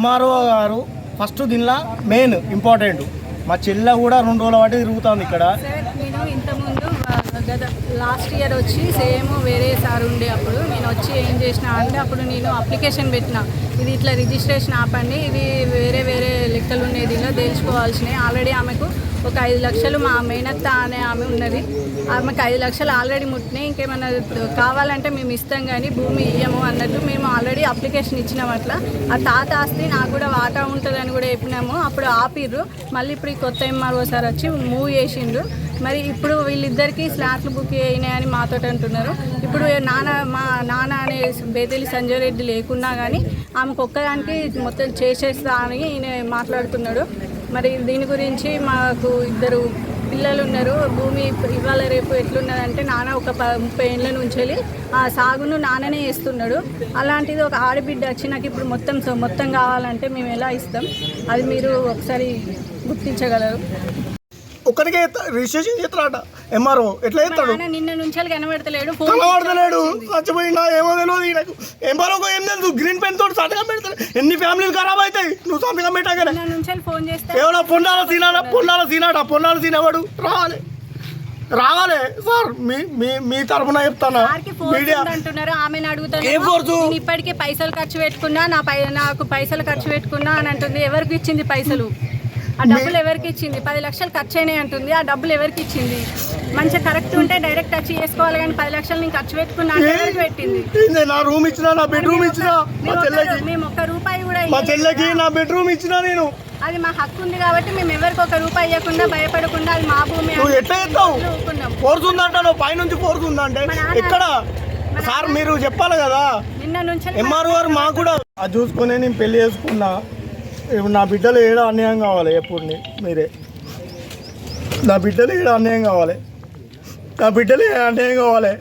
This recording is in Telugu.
ఎంఆర్ఓ గారు ఫస్ట్ దీనిలో మెయిన్ ఇంపార్టెంట్. మా చెల్లె కూడా రెండు రోజుల పాటు తిరుగుతుంది ఇక్కడ. నేను ఇంతకుముందు గత లాస్ట్ ఇయర్ వచ్చి సేమ్ వేరే సార్ ఉండే అప్పుడు. నేను వచ్చి ఏం చేసిన అంటే అప్పుడు నేను అప్లికేషన్ పెట్టిన. ఇది ఇట్లా రిజిస్ట్రేషన్ ఆపండి ఇది వేరే వేరే లెక్కలు ఉండేది ఇలా తెలుసుకోవాల్సినవి ఆల్రెడీ ఆమెకు ఒక ఐదు లక్షలు మా మేనత్త అనే ఆమె ఉన్నది. ఆమెకు ఐదు లక్షలు ఆల్రెడీ ముట్టినాయి. ఇంకేమైనా కావాలంటే మేము ఇస్తాం కానీ భూమి ఇయ్యము అన్నట్టు మేము ఆల్రెడీ అప్లికేషన్ ఇచ్చినాం అట్లా. ఆ తాత ఆస్తి నాకు కూడా వాటా ఉంటుందని కూడా చెప్పినాము. అప్పుడు ఆపిర్రు. మళ్ళీ ఇప్పుడు ఈ కొత్త ఎంఆర్ఓ సార్ వచ్చి మూవ్ చేసిండ్రు మరి ఇప్పుడు వీళ్ళిద్దరికీ స్లాట్లు బుక్ అయినాయని మాతో అంటున్నారు. ఇప్పుడు నాన్న మా నాన్న అనే బేదెలి సంజయ్ రెడ్డి లేకున్నా కానీ ఆమెకు ఒక్కదానికి మొత్తం చేసేస్తా అని ఈయన మాట్లాడుతున్నాడు. మరి దీని గురించి మాకు ఇద్దరు పిల్లలు ఉన్నారు. భూమి ఇవాళ రేపు ఎట్లున్నదంటే నాన్న ఒక ప ముప్పై ఏళ్ళ నుంచి వెళ్ళి ఆ సాగును నాన్ననే ఇస్తున్నాడు అలాంటిది ఒక ఆడబిడ్డ వచ్చి నాకు ఇప్పుడు మొత్తం మొత్తం కావాలంటే మేము ఎలా ఇస్తాం? అది మీరు ఒకసారి గుర్తించగలరు. ఎత్త- రిజిస్ట్రేషన్ చేస్తాడట. ఎంఆర్ఓ ఎట్లా చేస్తాడు? నాన్న నుంచి కనబడతలేడు. ఫోన్ కలవాడతలేడు చచ్చిపోయినా ఏమో తెలియదు ఎంఆర్ఓ ఏం తెలుసు? గ్రీన్ పెన్ తోటి పెడతాడు. ఎన్ని ఫ్యామిలీలు ఖరాబ్ అవుతాయి? నువ్వు సంతకం పెట్టగానే ఫోన్ చేస్తే ఎవడో పొన్నాల సీనాడా పొన్నాల సీనాడా పొన్నాల సీనవాడు రావాలి. రావాలి. సార్ మీ మీ మీ తరపున చెప్తానా? మీడియా అంటున్నారు ఆమెను అడుగుతాను ఇప్పటికే పైసలు ఖర్చు పెట్టుకున్నా నా పై నాకు పైసలు ఖర్చు పెట్టుకున్నా అని అంటుంది. ఎవరికి ఇచ్చింది పైసలు? ఆ డబ్బులు ఎవరికి ఇచ్చింది? పది లక్షలు ఖర్చు అయినాయి అంటుంది. ఆ డబ్బులు ఎవరికి ఇచ్చింది? మంచిగా కరెక్ట్ ఉంటే డైరెక్ట్ వచ్చి చేసుకోవాలి కానీ పది లక్షలు నేను ఖర్చు పెట్టుకున్నా ఎవరికి పెట్టింది? నా రూమ్ ఇచ్చినా నా బెడ్రూమ్ ఇచ్చినా? మా మేము చెల్లెకి. ఒక్క- మేము ఒక్క రూపాయి కూడా మా చెల్లెకి. నా బెడ్రూమ్ ఇచ్చినా నేను. అది మా హక్కు ఉంది కాబట్టి మేము ఎవరికి ఒక రూపాయి ఇవ్వకుండా భయపడకుండా అది మా భూమి నువ్వు ఎట్లా చేస్తావు? ఫోర్స్ ఉందంట నువ్వు పైనుంచి ఫోర్స్ ఉందంటే ఎక్కడ? సార్ మీరు చెప్పాలి కదా. నిన్న నుంచి ఎంఆర్ఓ గారు మాకు కూడా అది చూసుకుని నేను పెళ్ళి చేసుకున్నా. ఇప్పుడు నా బిడ్డలు ఏడ అన్యాయం కావాలి ఎప్పుడు మీరే. నా బిడ్డలు ఏడ అన్యాయం కావాలి? నా బిడ్డలు ఏడ అన్యాయం కావాలి?